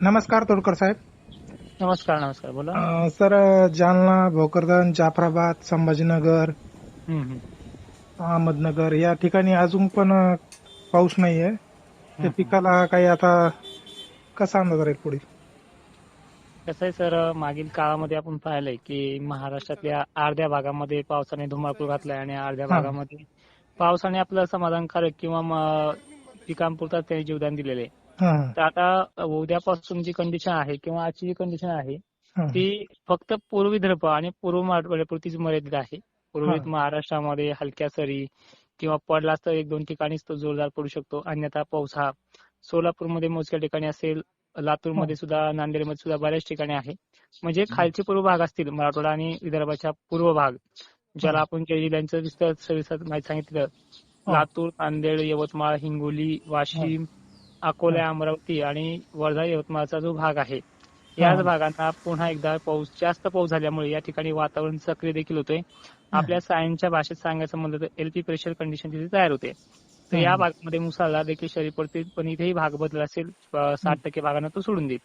नमस्कार तोडकर साहेब नमस्कार नमस्कार बोला अं, सर जालना भोकरदन जाफराबाद संभाजीनगर हम्म, हम्म. अहमदनगर या ठिकाणी अजून पण अं, पाऊस नाहीये हम्म. पिकाला काही आता कसा अंदाज राहील पुढे कसं आहे सर मागील काळामध्ये आपण पाहिलंय की महाराष्ट्रातल्या अर्ध्या भागामध्ये पावसाने धुमाकूळ घातलाय आणि अर्ध्या हा. भागामध्ये पावसाने आपलं समाधानकारक किंवा म- पिकांपुरता त्यांनी जीवदान दिलेले हा, तर आता उद्यापासून जी कंडिशन आहे किंवा आजची जी कंडिशन आहे. ती फक्त पूर्व विदर्भ आणि पूर्व मराठवाड्यापुरतीच मर्यादित आहे. उर्वरित. महाराष्ट्रामध्ये हलक्या सरी किंवा पडलाच तर एक दोन ठिकाणीच तो जोरदार पडू शकतो. अन्यथा पाऊस हा सोलापूरमध्ये मोजक्या ठिकाणी असेल लातूरमध्ये सुद्धा नांदेडमध्ये सुद्धा बऱ्याच ठिकाणी आहे. म्हणजे खालचे पूर्व भाग असतील मराठवाडा आणि विदर्भाच्या पूर्व भाग. ज्याला आपण ज्या जिल्ह्यांचं विस्तार सविस्तर माहिती सांगितलं. लातूर नांदेड यवतमाळ हिंगोली वाशिम अकोला अमरावती आणि वर्धा यवतमाळचा जो भाग आहे याच. भागांना पुन्हा एकदा पाऊस जास्त पाऊस झाल्यामुळे या ठिकाणी वातावरण सक्रिय देखील होतोय आपल्या सायन्सच्या भाषेत सांगायचं म्हणलं तर एलपी प्रेशर कंडिशन तिथे तयार होते तर या. भागामध्ये मुसळधार देखील शरीर पडते पण इथेही भाग बदल असेल साठ टक्के भागांना तो सोडून देईल.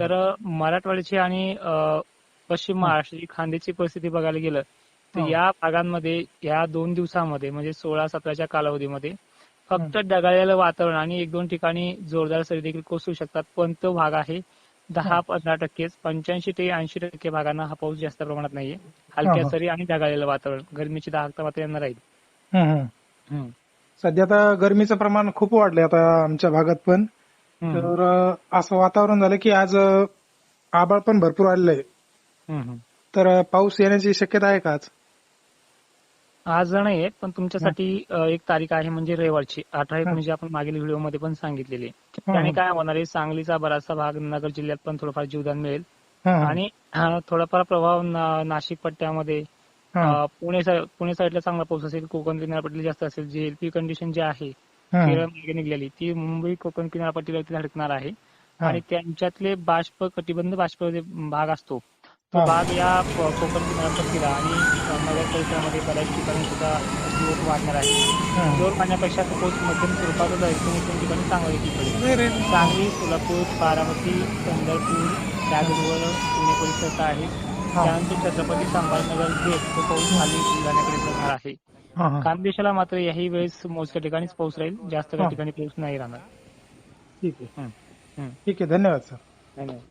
तर मराठवाड्याची आणि पश्चिम महाराष्ट्राची खांद्याची परिस्थिती बघायला गेलं तर हा. या भागांमध्ये या दोन दिवसामध्ये म्हणजे सोळा सतराच्या कालावधीमध्ये फक्त ढगाळलेलं वातावरण आणि एक दोन ठिकाणी जोरदार सरी देखील कोसळू शकतात. पण तो भाग आहे दहा पंधरा टक्केच पंच्याऐंशी ते ऐंशी टक्के भागांना हा पाऊस जास्त प्रमाणात नाहीये. हलक्या. सरी आणि ढगाळलेलं वातावरण. गरमीची दाहकता मात्र यांना राहील. सध्या आता गरमीचं प्रमाण खूप वाढलंय आता आमच्या भागात पण. तर असं वातावरण झालं की आज अं, आभाळ पण भरपूर आलेलं आहे. तर पाऊस येण्याची शक्यता आहे का आज? आज नाहीये पण तुमच्यासाठी एक तारीख आहे म्हणजे रविवारची अठरा एकोणीस जी आपण मागील व्हिडिओमध्ये पण सांगितलेली. त्याने काय होणार आहे सांगलीचा बराचसा भाग नगर जिल्ह्यात पण थोडंफार जीवदान मिळेल. आणि थोडाफार प्रभाव नाशिक पट्ट्यामध्ये पुणे पुणे साईडला चांगला पाऊस असेल कोकण किनारपट्टीला जास्त असेल जी एलपी कंडिशन जी आहे. केरळ मार्गे निघलेली ती मुंबई कोकण किनारपट्टीवरती धडकणार आहे. आणि त्यांच्यातले बाष्प कटिबंध बाष्प भाग असतो भाग या कोकण किनारपट्टीला आणि नगर परिसरामध्ये बऱ्याच ठिकाणी सुद्धा जोर वाढणार आहे. जोर पाण्यापेक्षा पाऊस मध्यम स्वरूपातच आहे दोन ठिकाणी चांगला पडेल रे. सांगली सोलापूर बारामती पंढरपूर त्याचबरोबर पुणे परिसरात आहे. त्यानंतर छत्रपती संभाजीनगर गेट तो पाऊस खाली जाण्याकडे जाणार आहे. खानदेशाला मात्र याही वेळेस मोजक्या ठिकाणीच पाऊस राहील जास्त काही. ठिकाणी पाऊस नाही राहणार ठीक आहे. ठीक आहे धन्यवाद सर धन्यवाद